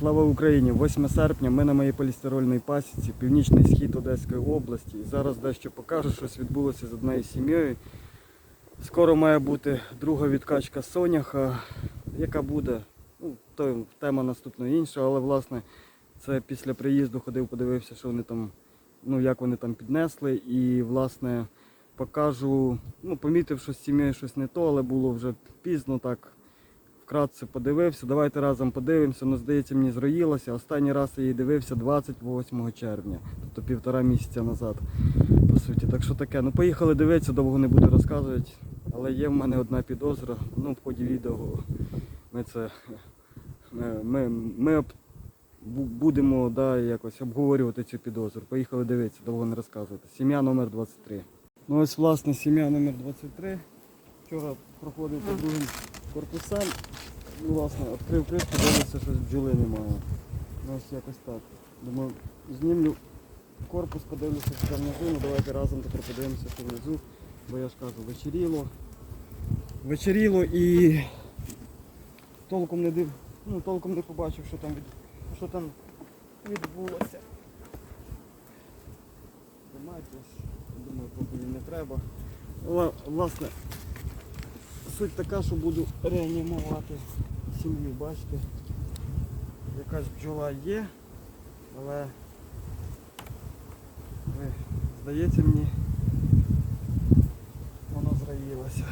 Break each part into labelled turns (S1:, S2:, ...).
S1: Слава Україні! 8 серпня ми на моїй полістирольній пасіці, північний схід Одеської області. І зараз дещо покажу, щось відбулося з однією сім'єю. Скоро має бути друга відкачка соняха, яка буде, ну, то тема наступна інша, але власне це після приїзду ходив, подивився, що вони там, ну як вони там піднесли. І власне покажу, ну помітив, що з сім'єю щось не то, але було вже пізно так вкратце подивився. Давайте разом подивимося. Ну, здається, мені зроїлося. Останній раз я її дивився 28 червня, тобто півтора місяця назад, по суті. Так що таке. Ну поїхали дивитися, довго не буду розказувати. Але є в мене одна підозра. Ну, в ході відео ми це ми, ми, будемо да, якось обговорювати цю підозру. Поїхали дивитися, довго не розказувати. Сім'я номер 23. Ну ось власне сім'я номер 23. Вчора проходив по другим корпусам. Ну, власне, відкрив кришку, дивився, що бджоли немає. Ну, ось якось так. Думаю, знімлю корпус, подивлюся, що там внизу. Ну, давайте разом тепер подивимося, що внизу. Бо я ж кажу, вечеріло. Вечеріло і толком не див... ну, толком не побачив, що там від... що там відбулося. Думаю, поки він не треба. Власне, суть така, що буду реанімувати сім'ю, бачите. Якась бджола є, але ви, здається мені, воно зраїлося.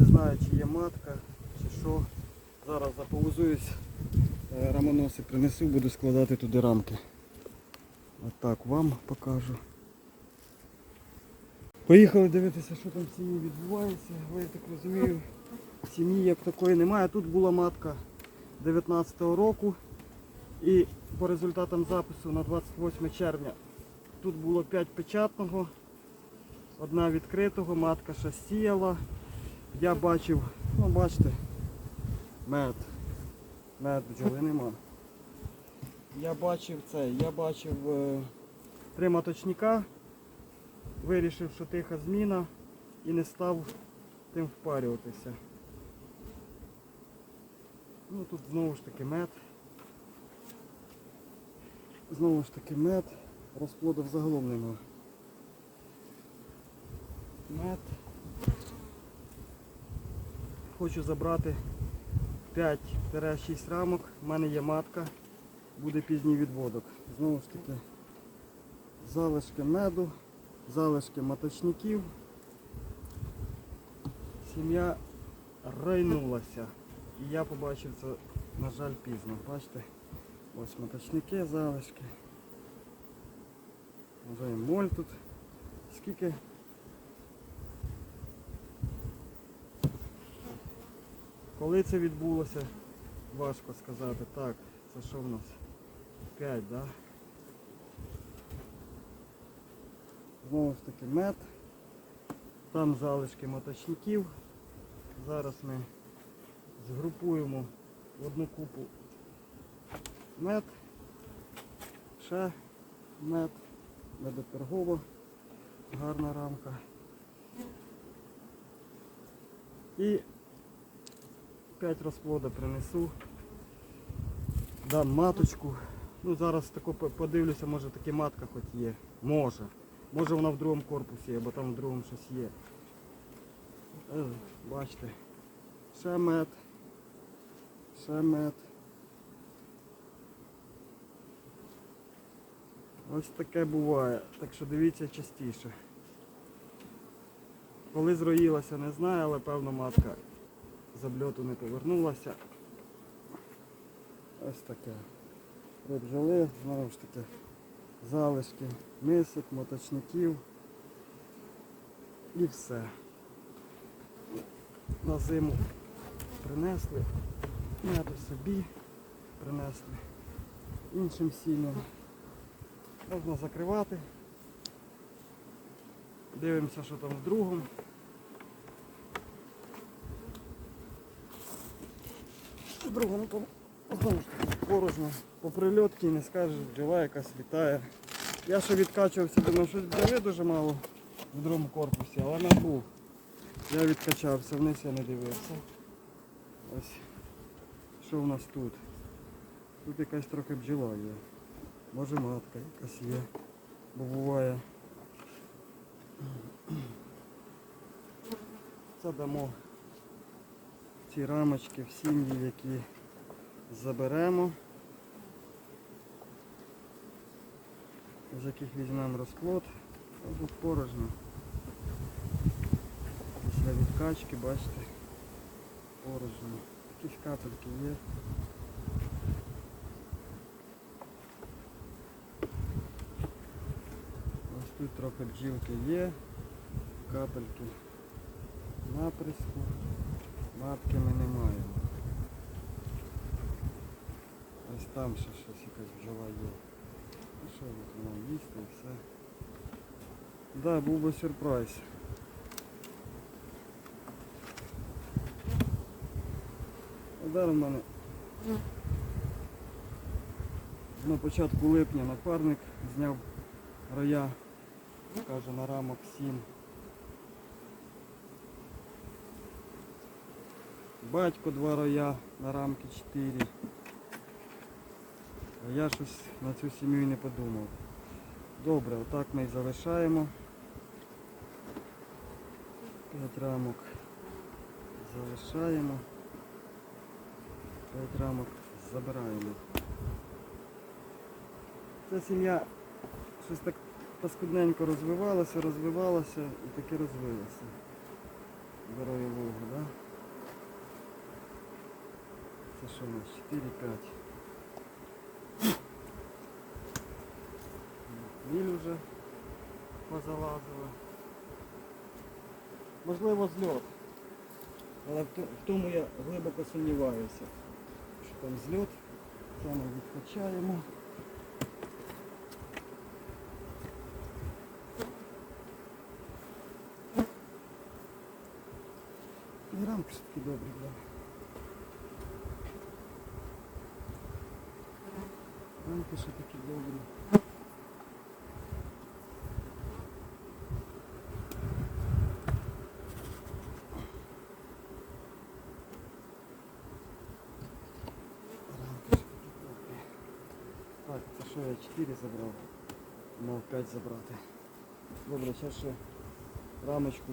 S1: Не знаю, чи є матка, чи що. Зараз заповзуюсь, е, рамоноси принесу, буду складати туди рамки. Отак вам покажу. Поїхали дивитися, що там в сім'ї відбувається. Але я так розумію, сім'ї як такої немає. Тут була матка 19-го року. І по результатам запису на 28 червня тут було 5 печатного, одна відкритого, матка ще сіяла. Я бачив, ну бачите, мед. Мед бджоли нема. Я бачив це, я бачив е, три маточника, вирішив, що тиха зміна і не став тим впарюватися. Ну тут знову ж таки мед. Знову ж таки мед. Розплоду взагалом нема. Мед. Хочу забрати 5-6 рамок. У мене є матка буде пізній відводок. Знову ж таки, залишки меду, залишки маточників. Сім'я райнулася. І я побачив це, на жаль, пізно. Бачите? Ось маточники, залишки. Вже і моль тут. Скільки? Коли це відбулося, важко сказати. Так, це що в нас? 5, да? Знову ж таки мед. Там залишки моточників. Зараз ми згрупуємо в одну купу мед, ще мед, медопергова, гарна рамка. І 5 розплода принесу. Дам маточку. Ну зараз тако подивлюся, може таки матка хоч є. Може. Може вона в другому корпусі, або там в другому щось є. Е, Бачите. Ще мед. Ще мед. Ось таке буває. Так що дивіться частіше. Коли зроїлася, не знаю, але певно матка з обльоту не повернулася. Ось таке. При знову ж таки, залишки мисок, моточників і все. На зиму принесли, меду собі принесли іншим сім'ям. Можна закривати. Дивимося, що там в другому. В другому там знову ж таки порожньо. По прильотки не скажеш, бджола якась літає. Я ще відкачувався, думаю, щось бджоли дуже мало в другому корпусі, але не був. Я відкачався, вниз я не дивився. Ось Що у нас тут? Тут якась трохи бджола є. Може матка якась є. Бо буває. Це дамо ці рамочки в сім'ї, які заберемо, з яких візьмемо розплод. Тут порожньо. Після відкачки, бачите, порожньо. Якісь капельки є. Ось тут трохи бджілки є, капельки наприску, матки ми не маємо. Ось там ще щось якась бджола є. Ну що от вона їсти і все. Да, був би сюрприз. Удар у мене на початку липня напарник зняв роя, каже на рамок 7. Батько два роя на рамки 4. Я щось на цю сім'ю не подумав. Добре, отак ми і залишаємо. 5 рамок залишаємо. 5 рамок забираємо. Ця сім'я щось так паскудненько розвивалася, розвивалася і таки розвилася. Здоров'я Богу, так? Да? Це що у нас? 4-5. Віль уже позалазили. Можливо зльот. Але в то- в тому я глибоко сумніваюся. Що там зльот. Це ми відкачаємо. І рамки ж такі добрі, да. Рамки ще такі добрі. Що я 4 забрав? Мав 5 забрати. Добре, зараз ще рамочку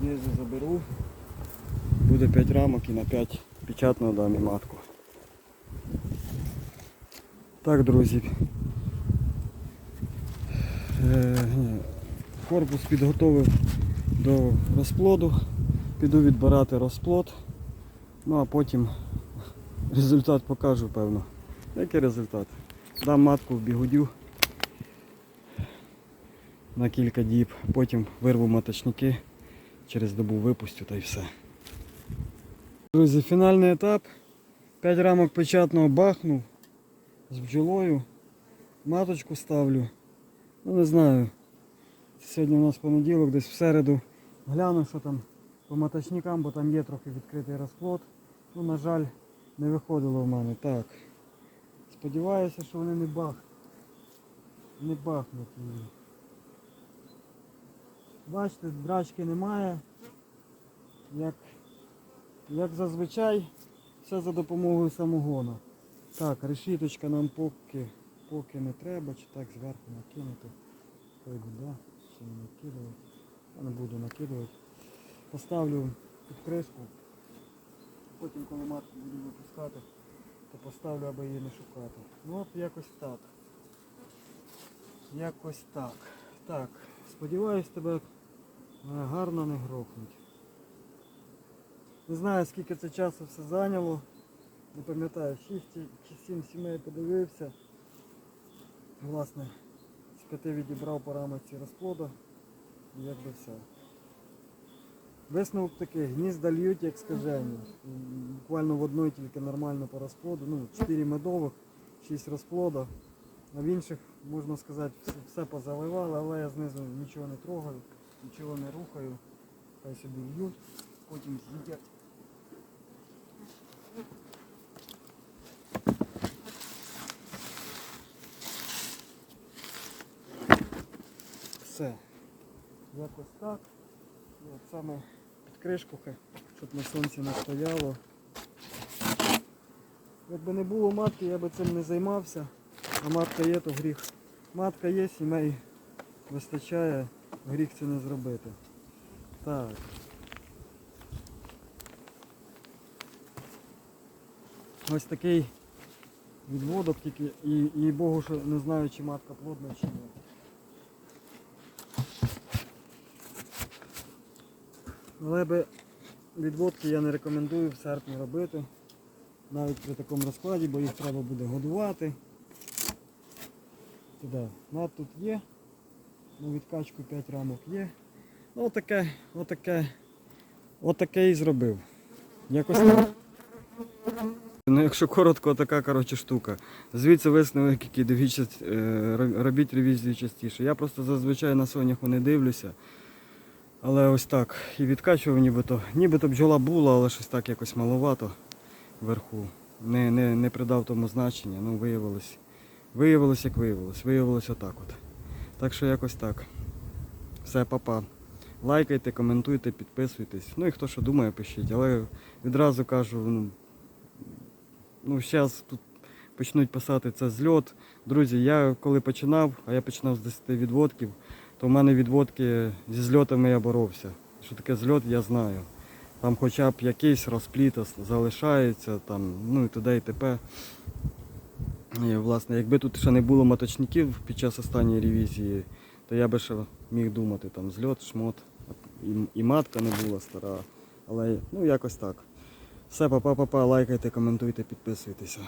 S1: знизу заберу. Буде 5 рамок і на 5 печатного дам і матку. Так, друзі. Е, корпус підготовив до розплоду. Піду відбирати розплод. Ну а потім результат покажу, певно. Який результат? Дам матку в бігудю на кілька діб, потім вирву маточники, через добу випустю та й все. Друзі, фінальний етап. 5 рамок печатного бахнув з бджолою. Маточку ставлю. Ну не знаю. Сьогодні у нас понеділок, десь в середу. Гляну, що там по маточникам, бо там є трохи відкритий розплод. Ну, на жаль, не виходило в мене. Так. Сподіваюся, що вони не бах. Не бахнуть її. Бачите, драчки немає. Як, як зазвичай, все за допомогою самогону. Так, решіточка нам поки, поки не треба, чи так зверху накинути. Хай буде, ще не накидувати. Я не буду накидувати. Поставлю під. Потім, коли матку буду випускати, то поставлю, аби її не шукати. Ну от якось так. Якось так. Так, сподіваюсь, тебе е, гарно не грохнуть. Не знаю, скільки це часу все зайняло. Не пам'ятаю, 6 чи 7 сімей подивився. Власне, з п'яти відібрав параметри розплоду. І якби все. Висновок такий, гнізда льють, як скажені. Буквально в одної тільки нормально по розплоду. Ну, 4 медових, 6 розплода. А в інших, можна сказати, все, позаливали, але я знизу нічого не трогаю, нічого не рухаю. Хай собі льють, потім з'їдять. Все. Якось так. Саме кришку, щоб на сонці не стояло. Якби не було матки, я би цим не займався. А матка є, то гріх. Матка є, сімей вистачає, гріх це не зробити. Так. Ось такий відводок тільки і, і Богу, що не знаю, чи матка плодна, чи ні. Але би відводки я не рекомендую в серпні робити. Навіть при такому розкладі, бо їх треба буде годувати. Туди. Мед тут є. На відкачку 5 рамок є. Ну отаке, отаке, отаке і зробив. Якось. Ну, якщо коротко, така коротше штука. Звідси висновок, який е, робіть ревізію частіше. Я просто зазвичай на соняху не дивлюся. Але ось так. І відкачував нібито. Нібито бджола була, але щось так якось маловато вверху. Не, не, не придав тому значення. Ну, виявилось. Виявилось, як виявилось. Виявилось отак от. Так що якось так. Все, папа. Лайкайте, коментуйте, підписуйтесь. Ну і хто що думає, пишіть. Але відразу кажу, ну, ну зараз тут почнуть писати це зльот. Друзі, я коли починав, а я починав з 10 відводків, то в мене відводки зі зльотами я боровся. Що таке зльот, я знаю. Там хоча б якийсь розпліт залишається, там, ну і т.д. і т.п. І, власне, якби тут ще не було моточників під час останньої ревізії, то я би ще міг думати, там зльот, шмот, і, і матка не була стара. Але ну якось так. Все, папа, папа, лайкайте, коментуйте, підписуйтеся.